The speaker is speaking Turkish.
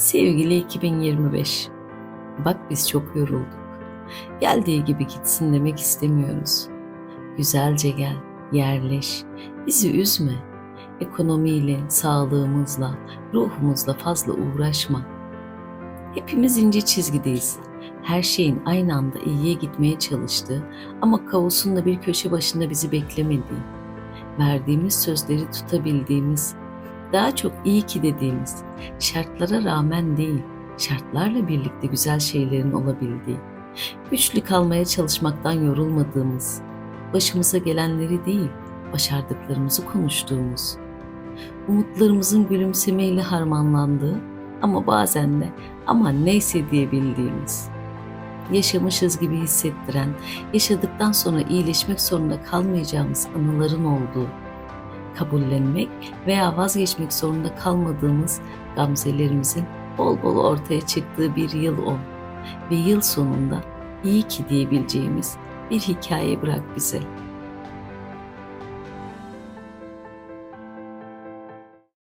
Sevgili 2025, bak biz çok yorulduk. Geldiği gibi gitsin demek istemiyoruz. Güzelce gel, yerleş, bizi üzme. Ekonomiyle, sağlığımızla, ruhumuzla fazla uğraşma. Hepimiz ince çizgideyiz. Her şeyin aynı anda iyiye gitmeye çalıştığı ama kaosun da bir köşe başında bizi beklemediği, verdiğimiz sözleri tutabildiğimiz, daha çok iyi ki dediğimiz, şartlara rağmen değil, şartlarla birlikte güzel şeylerin olabildiği, güçlü kalmaya çalışmaktan yorulmadığımız, başımıza gelenleri değil, başardıklarımızı konuştuğumuz, umutlarımızın gülümsemeyle harmanlandığı ama bazen de aman neyse diyebildiğimiz, yaşamışız gibi hissettiren, yaşadıktan sonra iyileşmek zorunda kalmayacağımız anıların olduğu, kabullenmek veya vazgeçmek zorunda kalmadığımız gamzelerimizin bol bol ortaya çıktığı bir yıl o. Ve yıl sonunda iyi ki diyebileceğimiz bir hikaye bırak bize.